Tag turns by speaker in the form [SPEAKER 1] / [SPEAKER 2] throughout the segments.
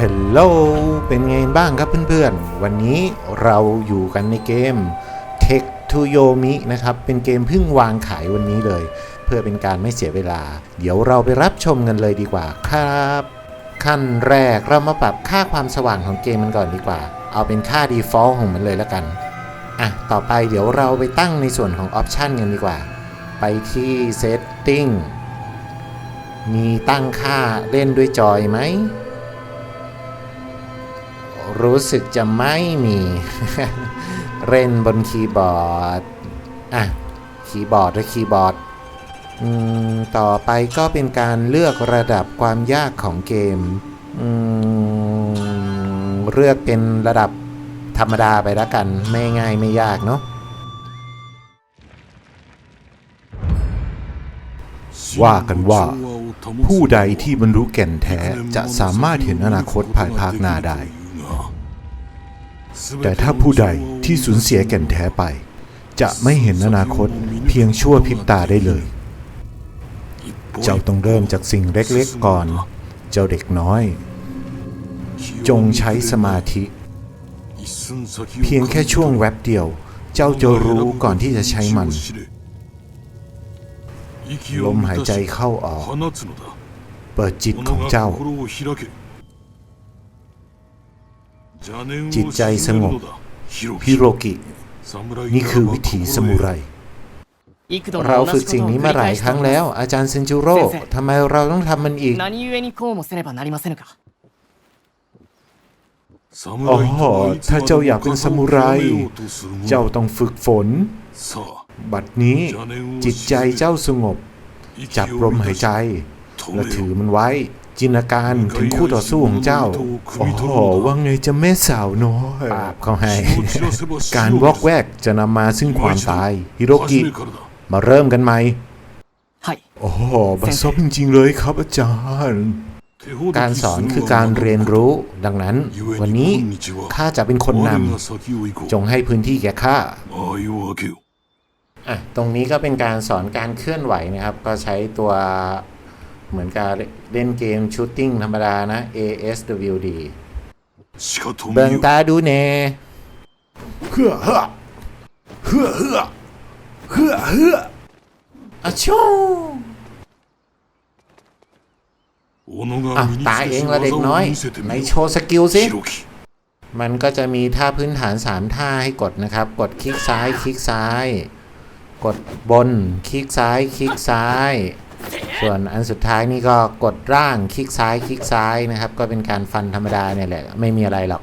[SPEAKER 1] ฮลโหล เป็นไงบ้างครับเพื่อนๆ วันนี้เราอยู่กันในเกม Tech to Yomi นะครับ เป็นเกมเพิ่งวางขายวันนี้เลย เพื่อเป็นการไม่เสียเวลา เดี๋ยวเราไปรับชมกันเลยดีกว่าครับ ขั้นแรกเรามาปรับค่าความสว่างของเกมมันก่อนดีกว่า เอาเป็นค่า default ของมันเลยแล้วกัน อะ ต่อไปเดี๋ยวเราไปตั้งในส่วนของ option กันดีกว่า ไปที่ setting มีตั้งค่าเล่นด้วยจอยไหม รู้สึกจะไม่มี เล่นบนคีย์บอร์ด อะ คีย์บอร์ดหรือคีย์บอร์ดต่อไปก็เป็นการเลือกระดับความยากของเกมมเลือกเป็นระดับธรรมดาไปแล้วกัน ไม่ง่ายไม่ยากเนาะว่ากันว่าผู้ใดที่บรรลุแก่นแท้จะสามารถเห็นอนาคตภายภาคหน้าได้ แต่ถ้าผู้ใดที่สูญเสียแก่นแท้ไป จะไม่เห็นอนาคตเพียงชั่วพริบตาได้เลย เจ้าต้องเริ่มจากสิ่งเล็กๆก่อน เจ้าเด็กน้อย จงใช้สมาธิ เพียงแค่ช่วงแวบเดียว เจ้าจะรู้ก่อนที่จะใช้มัน ลมหายใจเข้าออก เปิดจิตของเจ้า จิตใจสงบฮิโรกิ นี่คือวิถีสมุไร เราฝึกสิ่งนี้มาหลายครั้งแล้ว อาจารย์เซนจูโร่ทำไมเราต้องทำมันอีก
[SPEAKER 2] โอ้
[SPEAKER 1] ถ้าเจ้าอยากเป็นสมุไร เจ้าต้องฝึกฝน บัดนี้จิตใจเจ้าสงบ จับลมหายใจ และถือมันไว้ จินตนาการถึงคู่ต่อสู้ของเจ้า โอ้โห ว่าไงจะแม่สาวน้อยปราบเขาให้ การวอกแวกจะนำมาซึ่งความตาย ฮิโรกิ มาเริ่มกันไหม
[SPEAKER 2] はい
[SPEAKER 1] โอ้โหบัสซบจริงๆเลยครับอาจารย์ การสอนคือการเรียนรู้ ดังนั้น วันนี้ข้าจะเป็นคนนำจงให้พื้นที่แก่ข้าอะตรงนี้ก็เป็นการสอนการเคลื่อนไหวนะครับ ก็ใช้ตัว เหมือนการเล่นเกมชูตติ้งธรรมดานะ ASWD เบิ่งตาดูเน่เฮือเฮือเฮือเฮือเฮือเฮืออะชูอะตายเองละเด็กน้อยไหนโชว์สกิลสิมันก็จะมีท่าพื้นฐาน 3 ท่าให้กดนะครับ กดคลิกซ้ายคลิกซ้าย กดบนคลิกซ้ายคลิกซ้าย ส่วนอันสุดท้ายนี่ก็กดร่างคลิกซ้ายคลิกซ้ายนะครับ ก็เป็นการฟันธรรมดาเนี่ยแหละไม่มีอะไรหรอก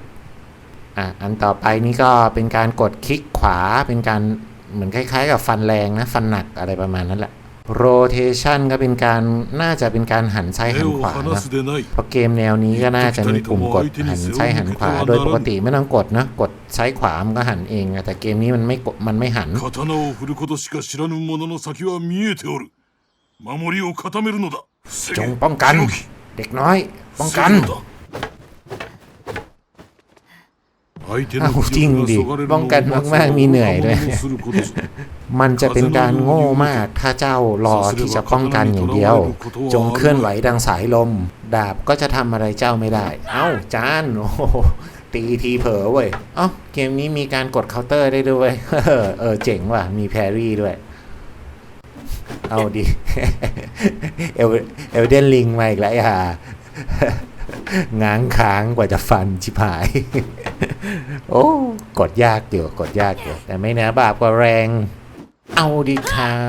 [SPEAKER 1] อะอันต่อไปนี่ก็เป็นการกดคลิกขวาเป็นการเหมือนคล้ายๆ กับฟันแรงนะฟันหนักอะไรประมาณนั้นแหละ rotation ก็เป็นการน่าจะเป็นการหันซ้ายหันขวานะเพราะเกมแนวนี้ก็น่าจะมีปุ่มกดหันซ้ายหันขวา โดยปกติไม่ต้องกดนะกดซ้ายขวามันก็หันเองอะแต่เกมนี้มันไม่กดมันไม่หัน
[SPEAKER 3] 守りを固めるのだ
[SPEAKER 1] จงป้องกัน เด็กน้อย ป้องกัน
[SPEAKER 3] 相手
[SPEAKER 1] อ้าว
[SPEAKER 3] の
[SPEAKER 1] จริงดิป้องกันมากๆมีเหนื่อยด้วย มันจะเป็นการโง่มากถ้าเจ้ารอที่จะป้องกันอย่างเดียว จงเคลื่อนไหวดังสายลม ดาบก็จะทำอะไรเจ้าไม่ได้ เอ้า จานโอ้โหตีทีเผลอเว้ยเอ้าเกมนี้มีการกดเคาน์เตอร์ได้ด้วย เออเจ๋งว่ะ มีแพรรี่ด้วย เอาดิเอลเอลเดนลิงมาอีกแล้วอ่าง้างค้างกว่าจะฟันชิบหาย โอ้กดยากอยู่กดยากอยู่แต่ไม่เนื้อบาปกว่าแรง เอาดีครั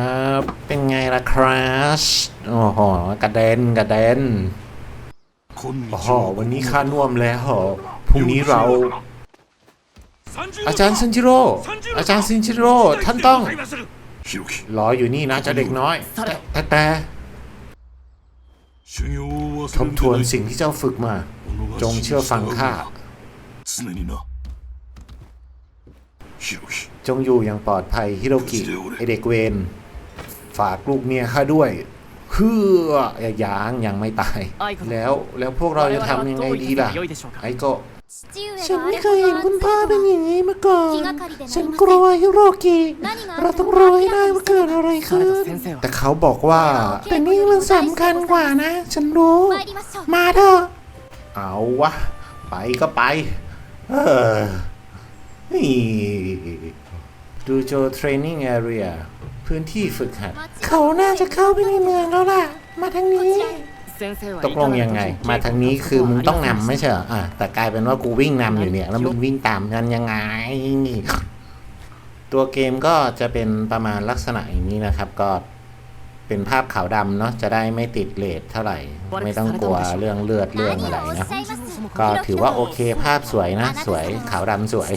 [SPEAKER 1] บ เป็นไงล่ะครัชโอ้โหกระเด็นกระเด็นโอ้โหวันนี้ข้าน่วมแล้วพรุ่งนี้เรา อาจารย์ซินจิโร่อาจารย์ซินจิโร่ท่านต้อง
[SPEAKER 3] ฮิโรคิ
[SPEAKER 1] รออยู่นี่นะเจ้าเด็กน้อย แต่แต่ทบทวนสิ่งที่เจ้าฝึกมา จงเชื่อฟังข้าจงอยู่อย่างปลอดภัยฮิโรกิไอเด็กเวนฝากลูกเมียข้าด้วยเพื่อยางยังไม่ตาย แล้วแล้วพวกเราจะทำยังไงดีล่ะไอโก ฉันไม่เคยเห็นคุณพ่อเป็นอย่างนี้มาก่อน ฉันกลัวฮิโรกิ เราต้องรู้ให้ได้ว่าเกิดอะไรขึ้น แต่เขาบอกว่า แต่นี่มันสำคัญกว่านะ ฉันรู้ มาเถอะ เอาวะ ไปก็ไป เออนี่ดูโจเทรนนิ่งแอเรียพื้นที่ฝึกหัด เขาน่าจะเข้าไปในเมืองแล้วล่ะ มาทางนี้ ตกลงยังไง มาทางนี้คือมึงต้องนำไม่ใช่เหรออะแต่กลายเป็นว่ากูวิ่งนำอยู่เนี่ย แล้วมึงวิ่งตามกันยังไง ตัวเกมก็จะเป็นประมาณลักษณะอย่างนี้นะครับ ก็เป็นภาพขาวดำเนาะจะได้ไม่ติดเลทเท่าไหร่ ไม่ต้องกลัวเรื่องเลือดเรื่องอะไรนะก็ถือว่าโอเคภาพสวยนะ สวยขาวดำสวย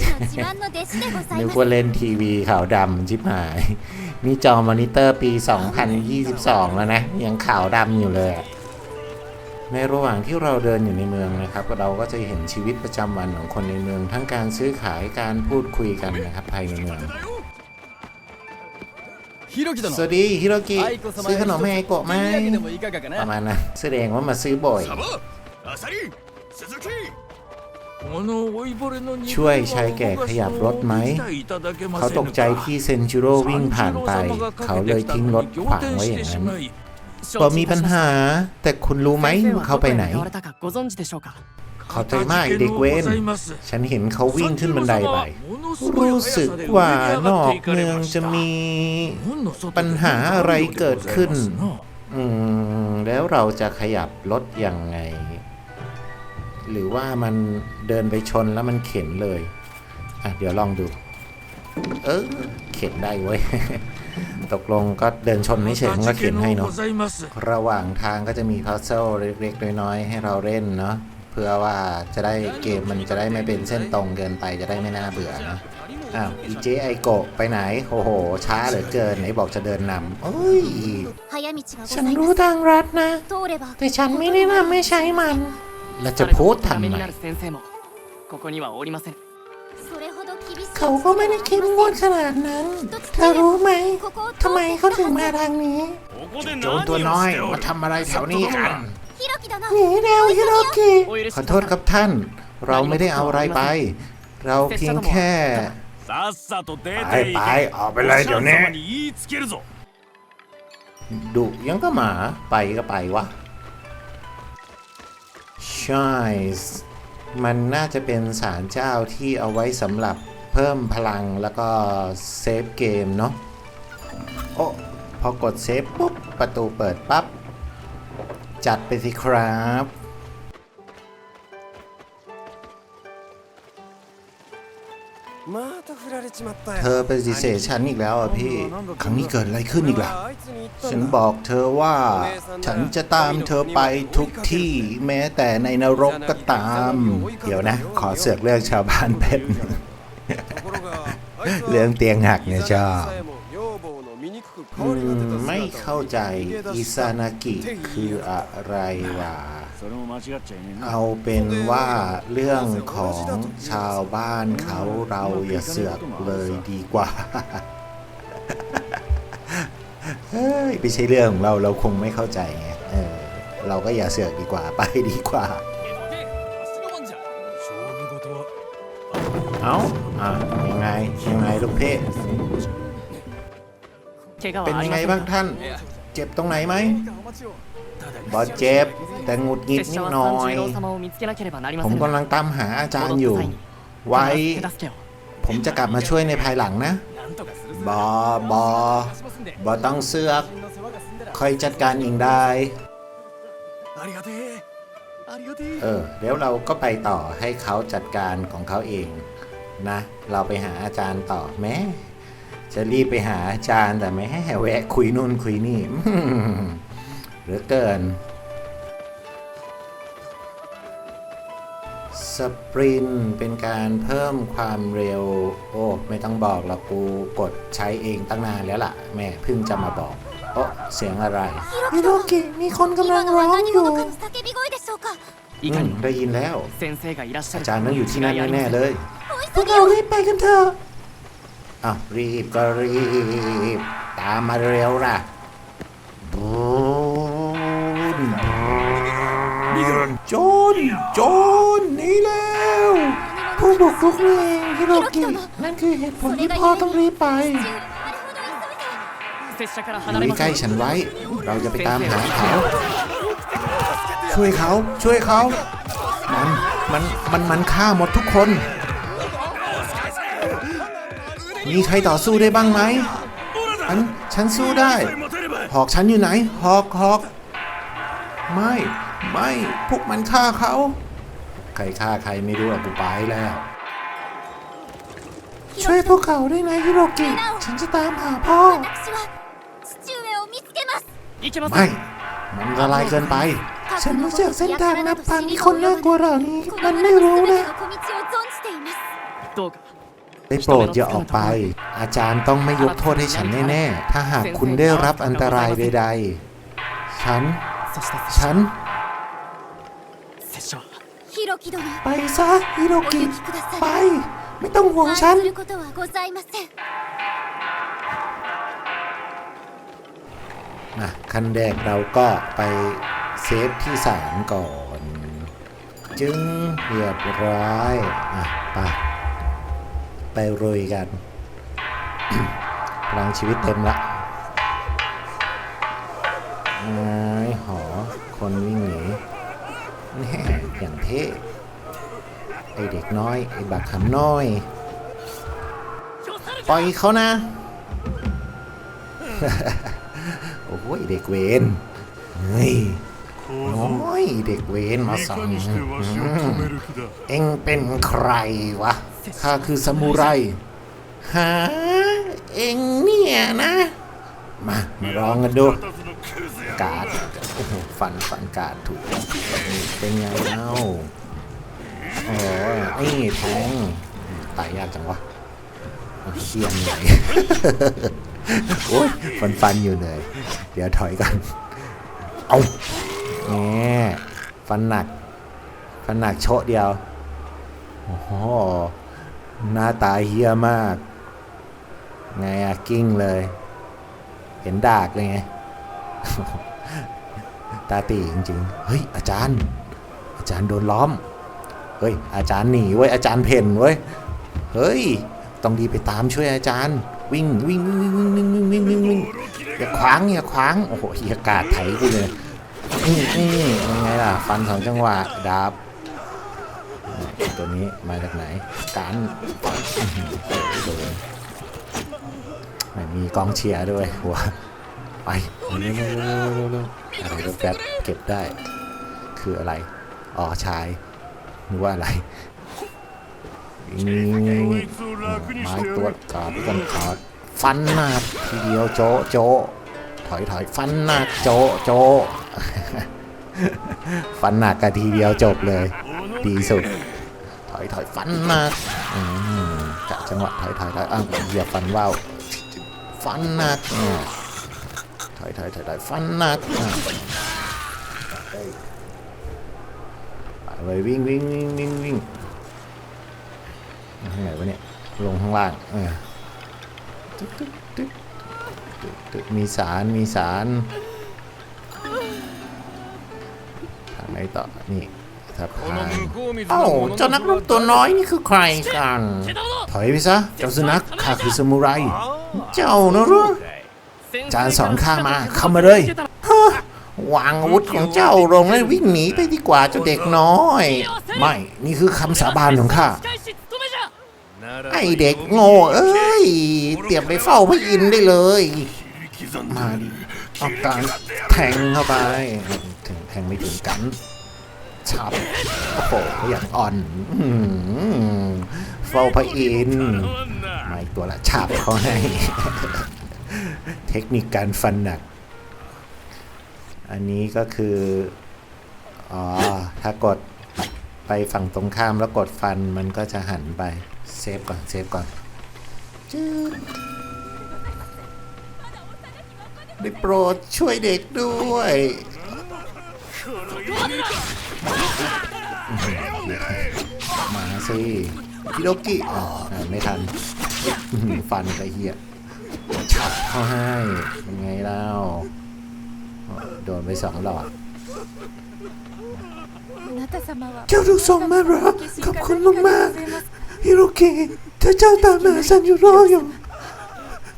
[SPEAKER 1] นึกว่าเล่นทีวีขาวดำชิบหาย นี่จอมอนิเตอร์ปี 2022 แล้วนะ ยังขาวดำอยู่เลยอะ ในระหว่างที่เราเดินอยู่ในเมืองนะครับ เราก็จะเห็นชีวิตประจำวันของคนในเมือง ทั้งการซื้อขายการพูดคุยกันนะครับภายในเมืองสวัสดีฮิโรกิซื้อขนมให้ไอโกะไหมประมาณนั้แสดงว่ามาซื้อบ่อยช่วยชายแก่ขยับรถไหม เขาตกใจที่เซนจิโร่วิ่งผ่านไป เขาเลยทิ้งรถขวางไว้อย่างนั้น บ่มีปัญหา แต่คุณรู้ไหมเขาไปไหน
[SPEAKER 2] เข้า
[SPEAKER 1] ใจมากเด็กเวนฉันเห็นเขาวิ่งขึ้นบันไดไป รู้สึกว่านอกเมืองจะมีปัญหาอะไรเกิดขึ้น อืม แล้วเราจะขยับรถยังไง หรือว่ามันเดินไปชนแล้วมันเข็นเลย อะ เดี๋ยวลองดู เออ เข็นได้เว้ย ตกลงก็เดินชนไม่เฉยมันก็เข็นให้เนาะ ระหว่างทางก็จะมีพัซเซิลเล็กๆ น้อยๆ ให้เราเล่นเนาะ เพื่อว่าจะได้เกมมันจะได้ไม่เป็นเส้นตรงเกินไปจะได้ไม่น่าเบื่อนะอ้าวอีเจไอโกะไปไหน โอ้โห ช้าเหลือเกินไหนบอกจะเดินนำเอ้ย ฉันรู้ทางรัดนะ แต่ฉันไม่ได้นำไม่ใช้มัน แล้วจะพูดทำไม เขาก็ไม่ได้เข้มงวดขนาดนั้น เธอรู้ไหมทำไมเขาถึงมาทางนี้โจรตัวน้อยมาทำอะไรแถวนี้กัน
[SPEAKER 4] ห
[SPEAKER 1] นีแร็วฮิโรกิขอโทษครับท่าน เราไม่ได้เอาอะไรไป เราเพียงแค่ไปไปออกไปเลยเดี๋ยวนี้ดุยังก็มาไปก็ไปวะใช่มันน่าจะเป็นสารเจ้าที่เอาไว้สำหรับ เพิ่มพลังแล้วก็เซฟเกมเนาะโอ้พอกดเซฟปุ๊บ ประตูเปิดปับ๊บ จัดไปสิครับ เธอปฏิเสธฉันอีกแล้วอะพี่ ครั้งนี้เกิดอะไรขึ้นอีกล่ะ ฉันบอกเธอว่า ฉันจะตามเธอไปทุกที่แม้แต่ในนรกก็ตาม เดี๋ยวนะ ขอเสือกเรื่องชาวบ้านเป็
[SPEAKER 5] น
[SPEAKER 1] เรื่องเตียงหักเนี่ยชอบไม่เข้าใจอิซานากิคืออะไรวะ เอาเป็นว่าเรื่องของชาวบ้านเขาเราอย่าเสือกเลยดีกว่าไม่ใช่เรื่องของเราเราคงไม่เข้าใจไงเออเราก็อย่าเสือกดีกว่า ไปดีกว่า เอาอะ ไงยังไงลูกเท
[SPEAKER 2] พ
[SPEAKER 1] เป็นยังไงบ้างท่าน เจ็บตรงไหนไหมบอดเจ็บ แต่งุดหงิดนิดหน่อย ผมกำลังตามหาอาจารย์อยู่ ไว้ ผมจะกลับมาช่วยในภายหลังนะ บอบอบอต้องเสือกคอยจัดการเองได้ เออ เดี๋ยวเราก็ไปต่อให้เขาจัดการของเขาเอง นะ เราไปหาอาจารย์ต่อแม่จะรีบไปหาอาจารย์แต่ไม่ให้แวะคุยนู่นคุยนี่หรือเกิน สปรินเป็นการเพิ่มความเร็ว โอ้ ไม่ต้องบอกละกูกดใช้เองตั้งนานแล้วล่ะ แม่เพิ่งจะมาบอก โอ้เสียงอะไรฮิโรกิมีคนกำลังร้องอยู่อืมได้ยินแล้ว อาจารย์นั่งอยู่ที่นั่นแน่เลย พวกเรารีบไปกันเถอะอะรีบก็รีบ ตามมาเร็วนะบูนนี่กันโจนโจนหนี่แล้ว ผู้บุกรุกนี่เองฮิโรกินั่นคือเหตุผลที่พ่อต้องรีบไปอยู่ใกล้ฉันไว้ เราจะไปตามหาเขา ช่วยเขา ช่วยเขา มัน มัน มัน มันฆ่าหมดทุกคน มีใครต่อสู้ได้บ้างไหมอันฉันสู้ได้ หอกฉันอยู่ไหน หอกหอก ไม่ ไม่ พวกมันฆ่าเขา ใครฆ่าใครไม่รู้อะกูไปแล้ว ช่วยพวกเขาด้วยนะฮิโรกิ ฉันจะตามหาพ่อ ไม่ มันละลายเกินไป ฉันรู้จักเส้นทางนับพันคนน่ากลัวเหล่านี้ มันไม่รู้นะ ได้โปรดอย่าออกไป อาจารย์ต้องไม่ยกโทษให้ฉันแน่ๆ ถ้าหากคุณได้รับอันตรายใดๆ ฉัน ฉัน ไปซะฮิโรกิ ไป ไม่ต้องห่วงฉันนะขั้นแรกเราก็ไปเซฟที่สามก่อน จึงเรียบร้อย อะ ไป ไปรวยกันพลังชีวิตเต็มละไอ้หอ คนวิ่งหนีแน่อย่างเท่ไอเด็กน้อย ไอบักขำน้อย ปล่อยเขานะ โอ้ยเด็กเวนเฮ้ยโอ้ยเด็กเวนมาสั่งเอ็งเป็นใครวะ ข้าคือซามูไรหาเองเนี่ยนะ มามาลองกันดู การดฟันฟันการดถูกเป็นไงเน่าอ๋อไอ้แทงตายยากจังวะเคียนเลยโอ้ยฟันฟันอยู่เลย เดี๋ยวถอยกัน เอาแหมฟันหนัก ฟันหนักโชะเดียว โอ้โห หน้าตาเฮี้ยมาก ไงอะกิ้งเลย เห็นดากเลยไง ตาตีจริงๆ เฮ้ย อาจารย์ อาจารย์โดนล้อม เฮ้ย อาจารย์หนีเว้ย อาจารย์เพ่นเว้ย เฮ้ย ต้องดีไปตามช่วยอาจารย์ วิ่งวิ่งวิ่งวิ่งวิ่งวิ่งวิ่งวิ่งวิ่งอย่าขวางอย่าขวาง โอ้โหเฮียกาดไถกูเลยนี่นี่ยังไงล่ะ ฟันสองจังหวะดาบัวนี้มาจากไหนการโดนมีกองเชียร์ด้วยหัวไปเร็วเร็วอะไรรถแป๊บเก็บได้ คืออะไรอ๋อชายนึกว่าอะไรนี่ไม้ตัวกาดกันขาดฟันหนักทีเดียวโจโจถอยถอยฟันหนักโจโจฟันหนักกันทีเดียวจบเลย ดีสุด อยถอยฟันหนักอืมกะจังหวะถอยถอยถอยอ้าวเหยียบฟันว่าวฟันหนักอะถอยถอยถอยถอยฟันหนักอะไปเลยวิ่งวิ่งวิ่งวิ่งวิ่งทางไหนวะเนี่ยลงข้างล่างเออตึ๊ดตึ๊ดตึ๊ดตึ๊ดตึ๊ดมีสารมีสารทางไหนต่อนี่
[SPEAKER 6] ทับ
[SPEAKER 1] เอ้าเจ้านักรบตัวน้อยนี่คือใครกัน ถอยไปซะ เจ้าสุนัขข้าคือซามูไร เจ้านะรู้จานสอนข้ามาเข้ามาเลยวางอาวุธของเจ้าลงแล้ววิ่งหนีไปดีกว่าเจ้าเด็กน้อย ไม่นี่คือคำสาบานของข้าไอเด็กโง่เอ้ยเตรียมไปเฝ้าพระอินได้เลย มาดิออกการแทงเข้าไปแทงไม่ถึงกัน ฉับโอ้โหอย่างอ่อนเฝ้าพระอินทร์ไม่ตัวละฉับเขาให้ เทคนิคการฟันหนัก อันนี้ก็คือ อ๋อ ถ้ากดไปฝั่งตรงข้ามแล้วกดฟันมันก็จะหันไป เซฟก่อน เซฟก่อนจืดได้โปรดช่วยเด็กด้วย มาสิพิโดกิไม่ทันฟันไอเหี้ยฉับเข้าให้ยังไงเล่าโดนไปสองหลอดเจ้าลูกสองมากหรอขอบคุณมากมฮิโรกิถ้าเจ้าตามหาซันยูโรอยู่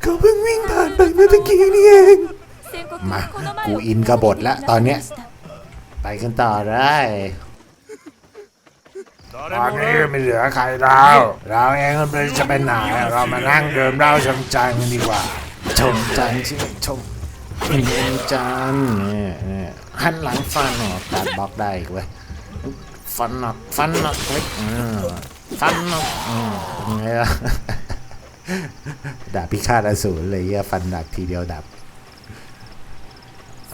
[SPEAKER 1] เขาเพิ่งวิ่งผ่านไปเมื่อตะกี้นี่เองมากูอินกระบทแล้วตอนเนี้ย ไปกันต่อได้ตอนนี้ไม่เหลือใครแล้ว เราเองก็ไม่รู้จะไปไหนเรามานั่งดื่มเหล้าชมจันทร์กันดีกว่า ชมจันทร์ที่ชมชมจันทร์เนี่ยเนี่ยหันหลังฟันออกตัดบล็อกได้อีกเว้ยฟันหนักฟันหนักเว้ยอืมฟันหนักอืมเป็นไงล่ะดาบพิฆาตอสูรเลยเหี้ยฟันหนักทีเดียวดับ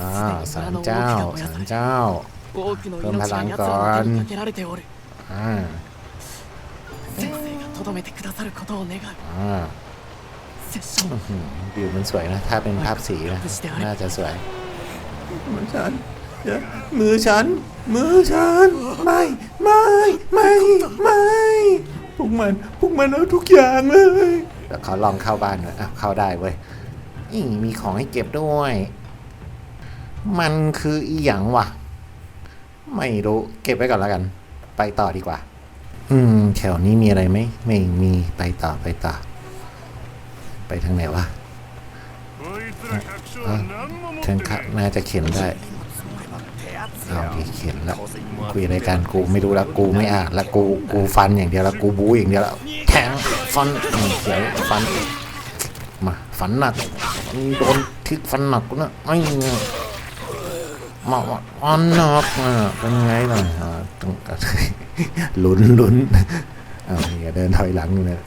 [SPEAKER 1] อ่าสารเจ้าสารเจ้า
[SPEAKER 2] เพิ่มพลังก่
[SPEAKER 1] อ
[SPEAKER 2] น
[SPEAKER 1] อ่าอ่าวิวมันสวยนะ ถ้าเป็นภาพสีนะ น่าจะสวยมือฉันมือฉัน มือฉัน ไม่ ไม่ ไม่ ไม่ พวกมัน พวกมันเอาทุกอย่างเลย แล้วเขาลองเข้าบ้านเลยอะเข้าได้เว้ยมีของให้เก็บด้วย มันคืออีหยังวะ ไม่รู้ เก็บไว้ก่อนแล้วกัน ไปต่อดีกว่า อืม แถวนี้มีอะไรไหม ไม่มีไปต่อไปต่อ ไปทางไหนวะ
[SPEAKER 3] ทา
[SPEAKER 1] งคะน่าจะเขียนได้เอาที่เขียนแล้วคุยอะไรกันกูไม่รู้ละกูไม่อ่านละกูกูฟันอย่างเดียวแล้วกูบู๊อย่างเดียวแล้วแทงฟันเขียวฟันมาฟันหนักโดนทึกฟันหนักกูนะไอ้ มาวันนอกเป็นไงล่ะต้องกันลุ้นลุ้นเอาเนี่ยเดินถอยหลัง
[SPEAKER 6] เลย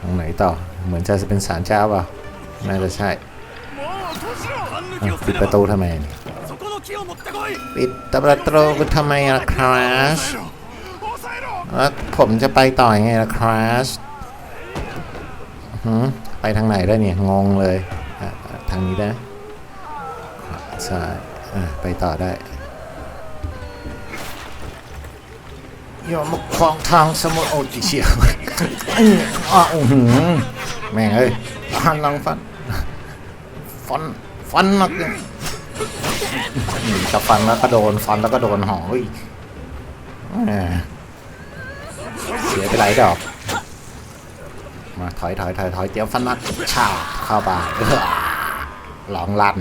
[SPEAKER 1] ทางไหนต่อ เหมือนจะเป็นศาลเจ้าเป่าน่าจะใช่ปิดประตูทำไมปิดประตูทำไมล่ะคราชผมจะไปต่อยไงล่ะคราชไปทางไหนได้เนี่ย งงเลย ทางนี้ได้ ใช่อะไปต่อได้ยอมมาคลองทางสมุทรโอติเชียวอื้ออะอื้อหือแม่งเอ้ยหันหลังฟัน ฟัน ฟันนักเลยจะฟันแล้วก็โดน ฟันแล้วก็โดนหอยแหมเสียไปหลายดอก มาถอยถอยถอยถอยเตรียมฟันนักชาเข้าไปหลองลั่น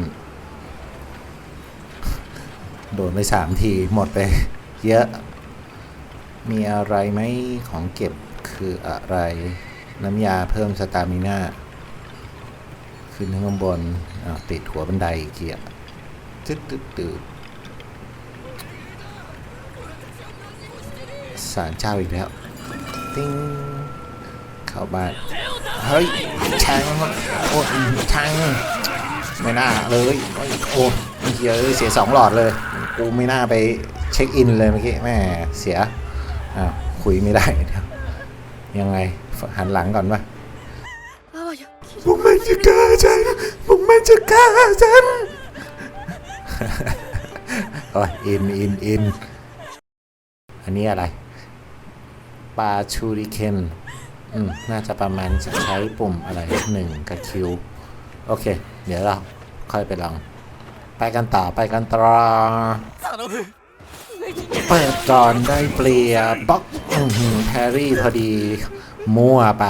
[SPEAKER 1] โดนไปสามทีหมดไปเยอะ มีอะไรไหมของเก็บคืออะไร น้ำยาเพิ่มสตามิน่าขึ้นข้างบนอ้าวติดหัวบันไดเกียร์ตึ๊ดตึ๊ดตึ๊ดสารเจ้าอีกแล้ว ติ้งเข้าบ้านเฮ้ยแทงโอ้ยแทงไม่น่าเลย โอ้ยเยอะเสียสองหลอดเลย กูไม่น่าไปเช็คอินเลยเมื่อกี้แม่เสียอ้าวคุยไม่ได้ยังไงหันหลังก่อนปะผมไม่จะกล้าฉันผมไม่จะกล้าฉันโอ้ยอินอินอินอันนี้อะไรปาชูริเคนอืมน่าจะประมาณจะใช้ปุ่มอะไรหนึ่งกับคิว โอเค เดี๋ยวเราค่อยไปลอง ไปกันต่อไปกันต
[SPEAKER 2] รอ
[SPEAKER 1] เปิดก่อนได้เปลี่ยบ็อกแฮร์รี่พอดี มั่วไป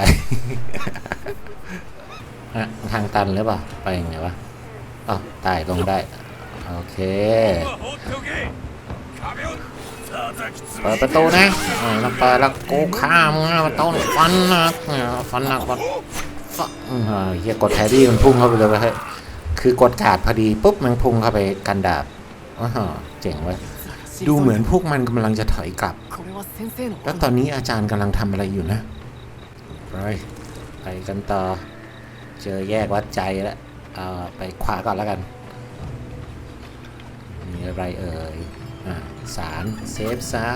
[SPEAKER 1] ทางตันหรือเปล่า ไปยังไงวะอ๋อตายลงได้ โอเคเปิดประตูนะแล้วเปิดแล้วกูข้ามประตูฟันนะฟันนะฟันเฮียกดแฮร์รี่มันพุ่งเข้าไปเลยเฮ้ คือกดขาดพอดีปุ๊บมันพุ่งเข้าไปกันดาบอ๋อเจ๋งเว้ยดูเหมือนพวกมันกำลังจะถอยกลับ แล้วตอนนี้อาจารย์กำลังทำอะไรอยู่นะไปไปกันต่อ เจอแยกวัดใจแล้วไปขวาก่อนแล้วกัน มีอะไรเอ่ยอสารเซฟซะ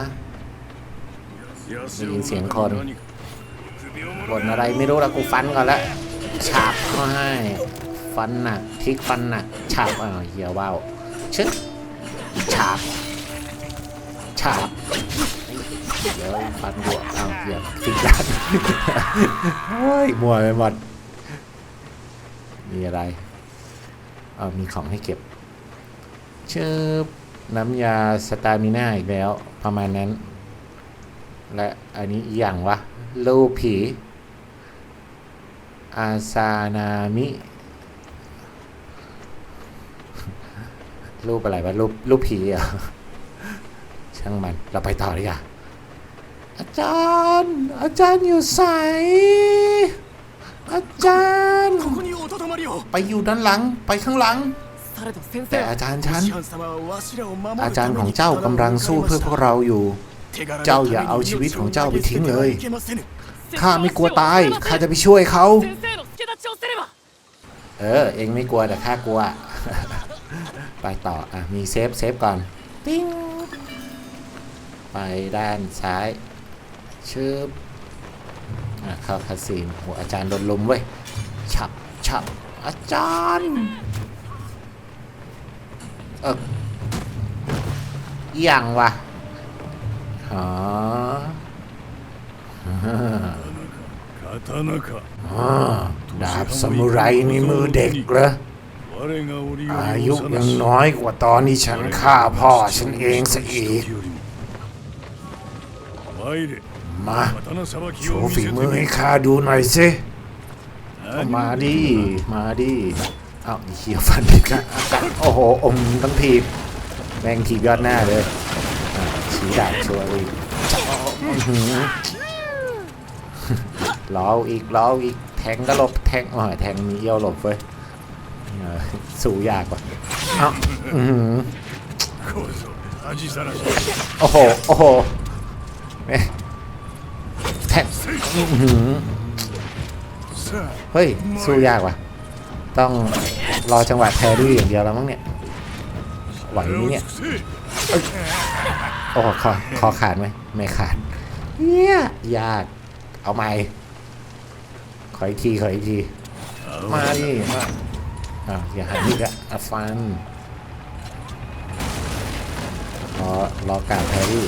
[SPEAKER 1] ได้ยินเสียงคนบ่นอะไรไม่รู้ละกูฟันก่อนละฉาบเขาให้ ฟันหนักทิกฟันหนักฉาบอ้าวเหี้ยว่าวชึกฉาบฉาบเดี๋ยวฟันหัวอ้าวเหี้ยติดดันเฮ้ยมัวไปหมดมีอะไรเอามีของให้เก็บชื่อน้ำยาสตามิน่าอีกแล้วประมาณนั้น และอันนี้อย่างวะรูผีอาซานามิ รูปอะไรวะรูปรูปผีอะช่างมันเราไปต่อเลยว่ะอาจารย์ อาจารย์อยู่ไหนอาจารย์ ไปอยู่ด้านหลังไปข้างหลัง แต่อาจารย์ฉัน อาจารย์ของเจ้ากำลังสู้เพื่อพวกเราอยู่ เจ้าอย่าเอาชีวิตของเจ้าไปทิ้งเลยข้าไม่กลัวตายข้าจะไปช่วยเขา เออ เองไม่กลัวแต่ข้ากลัว ไปต่อ อะ มีเซฟเซฟก่อน ติ้ง ไปด้านซ้าย ชึบ อะ เข้าคาสิโนโหอาจารย์โดนลุมเว้ย ฉับฉับ อาจารย์ เอออยังวะฮะดาบซามูไรในมือเด็กเหรอ อายุยังน้อยกว่าตอนนี้ฉันฆ่าพ่อฉันเองซะอีก มาโชว์ฝีมือให้ข้าดูหน่อยสิมาดิ มาดิเอ้าวเขียวฟันผิดนะโอ้โหอมทั้งทีแม่งทีบยอดหน้าเลยชี้ดาบชัวร์อีกล้ออีกล้ออีกแทงก็หลบแทงอ๋อแทงมีเอียวหลบเว้ย สู้ยากกว่าเอ้าโอ้โห โอ้โหแท
[SPEAKER 3] บ
[SPEAKER 1] เฮ้ย สู้ยากว่ะ ต้องรอจังหวะแพรรี่อย่างเดียวแล้วมั้งเนี่ย ไหวไหมเนี่ย
[SPEAKER 3] โอ้
[SPEAKER 1] โหคอคอขาดไหมไม่ขาด เนี่ยยาก เอาไม่ขออีกที ขออีกที มาดิมา อ้อย่าหันอีกอะฟันรอรอการแพรรี่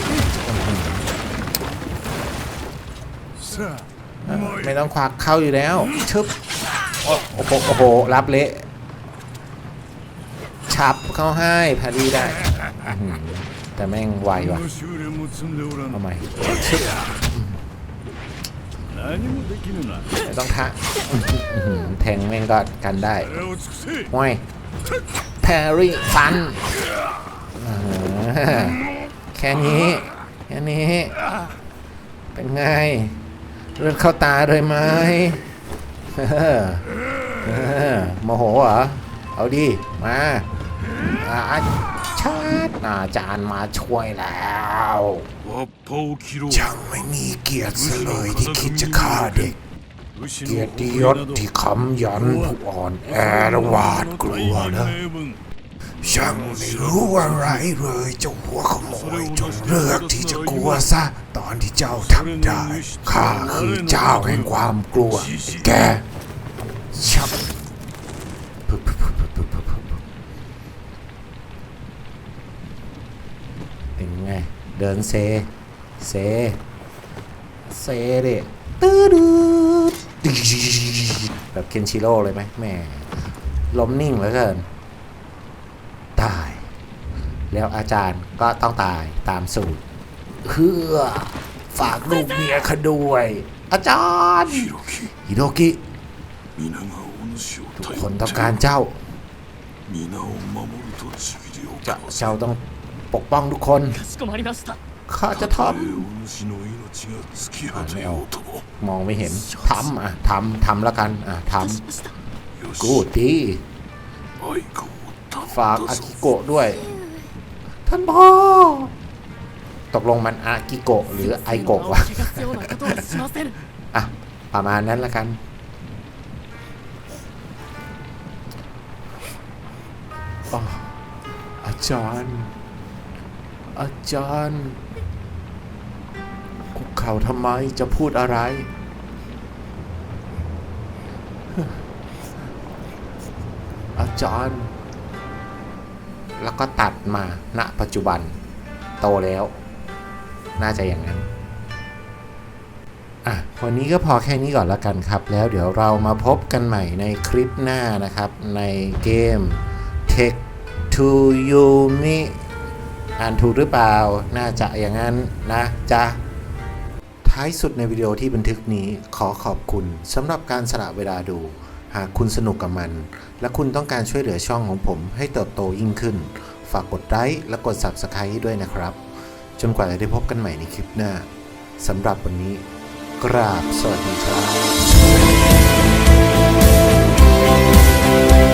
[SPEAKER 1] ไม่ต้องควักเข้าอยู่แล้วชึบโอ้โหโอ้โหรับเละฉับเข้าให้แพรรี่ได้แต่แม่งไวว่ะ เอาม่ชึบ ต้องทะแทงแม่งก็กันได้ห้วยแพรี่ฟันแค่นี้แค่นี้ เป็นไง เลือดเข้าตาเลยไหมโมโหเหรอ เอาดีมาอาชาติอาจารย์มาช่วยแล้ว ช่งไม่มีเกียรติเลยที่คิดจะฆ่าเด็ก เกียรติยศที่ขำยันผู้อ่อนแอระวาดกลัวนะช่างไม่รู้อะไรเลยเจ้าหัวขโมยจนเลือกที่จะกลัวซะ ตอนที่เจ้าทำได้ข้าคือเจ้าแห่งความกลัวแกชับ เดินเซ เซ เซเด็ตืดืดแบบเคนชิโร่เลยไหมแม่ล้มนิ่งแล้วเกิน ตาย แล้วอาจารย์ก็ต้องตายตามสูตรเฮือฝากลูกเมียขด้วย อาจารย์ฮิโรกิทุกคนต้องการเจ้า เจ้าต้อง ปกป้องทุกคน ข้าจะทำมองไม่เห็นทำอะทำทำแล้วกันอะทำกูดีฝากอากิโกะด้วย ท่านพ่อตกลงมันอากิโกะหรือไอโกะวะอะประมาณนั้นละกันอาจารย์ อาจารย์คุกเข่าทำไมจะพูดอะไร อาจารย์ แล้วก็ตัดมาณปัจจุบัน โตแล้ว น่าจะอย่างนั้นอะวันนี้ก็พอแค่นี้ก่อนละกันครับ แล้วเดี๋ยวเรามาพบกันใหม่ในคลิปหน้านะครับ ในเกม Tech to Yumi อ่านถูกหรือเปล่า น่าจะอย่างนั้นนะจ๊ะ ท้ายสุดในวิดีโอที่บันทึกนี้ขอขอบคุณสำหรับการสละเวลาดู หากคุณสนุกกับมัน และคุณต้องการช่วยเหลือช่องของผมให้เติบโตยิ่งขึ้น ฝากกดไลค์และกด Subscribe ด้วยนะครับ จนกว่าจะได้พบกันใหม่ในคลิปหน้าสำหรับวันนี้ กราบสวัสดีครับ